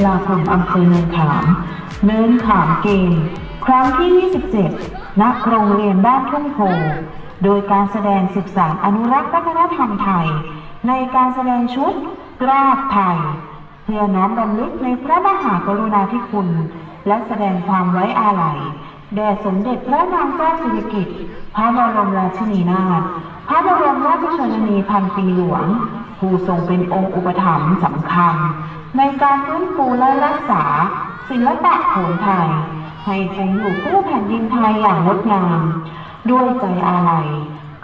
กีฬากลุ่มอำเภอเนินขาม เนินขามเกม ครั้งที่ 27 ณ โรงเรียนบ้านทุ่งโพ โดยการแสดงสืบสาอนุรักษ์วัฒนธรรมไทย ในการแสดงชุดกราบไทย เพื่อน้อมรำลึกในพระมหากรุณาธิคุณ และแสดงความไว้อาลัยแด่สมเด็จพระนางเจ้าสิริกิติ์พระบรมราชินีนาถพระบรมราชชนนีพันปีหลวง ผู้ทรงเป็นองค์อุปถัมภ์สำคัญ ในการฟื้นฟูและรักษา ศิลปะโขนไทย ให้คงอยู่คู่แผ่นดินไทยอย่างงดงาม ด้วยใจอาลัย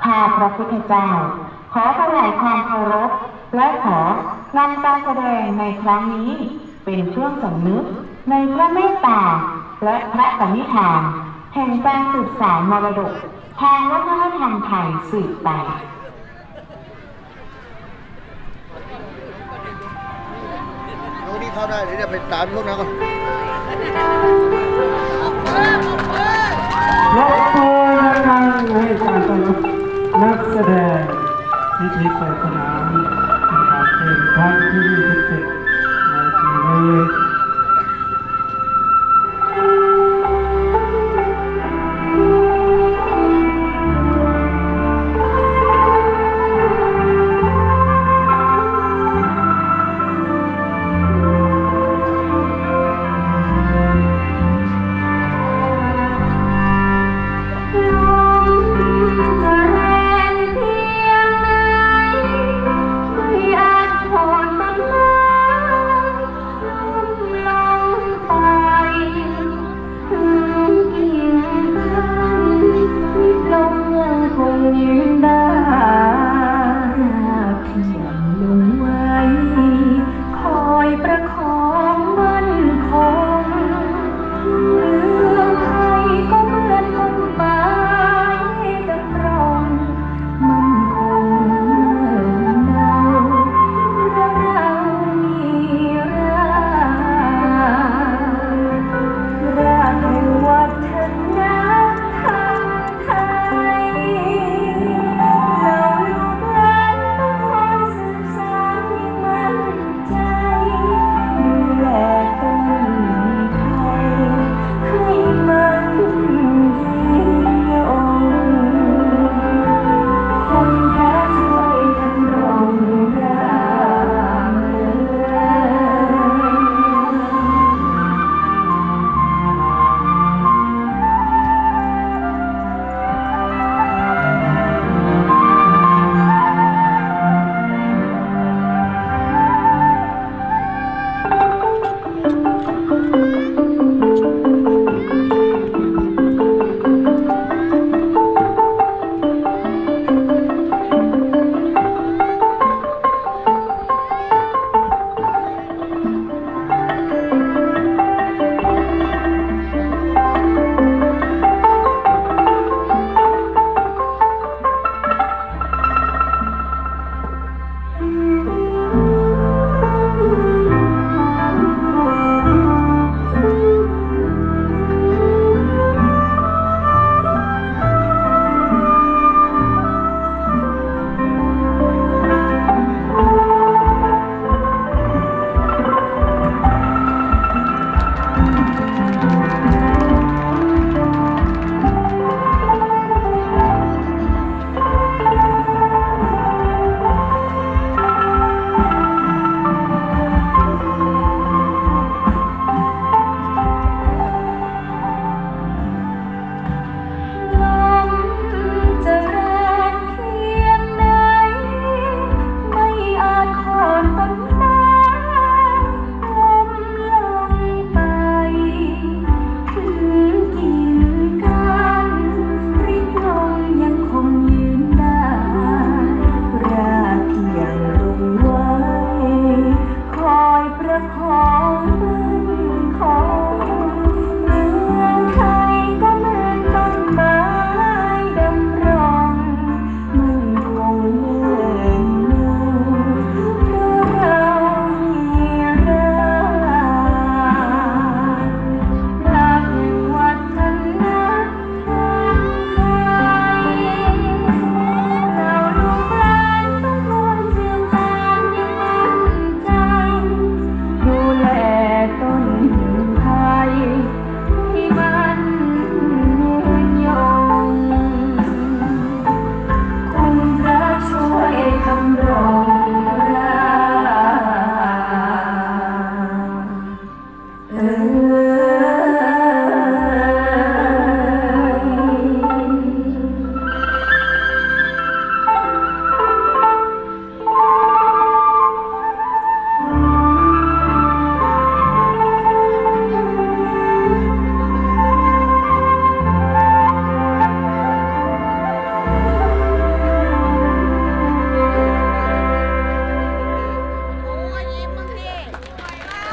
ข้าพระพุทธเจ้า ขอถวายความเคารพ และขอนำการแสดงในครั้งนี้เป็นเครื่องสำนึกในพระเมตตา และพระปณิธาน แห่งการสืบสานมรดกทางวัฒนธรรมไทยสืบไป เข้าได้เดี๋ยวจะไปตามพวกนั้นก่อนยกมือดังๆให้การต้อนรับนักแสดงพิธีเปิดสนาม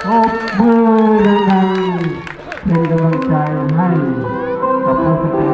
ทบมือดังๆเป็นกำลังใจให้กับทุกท่าน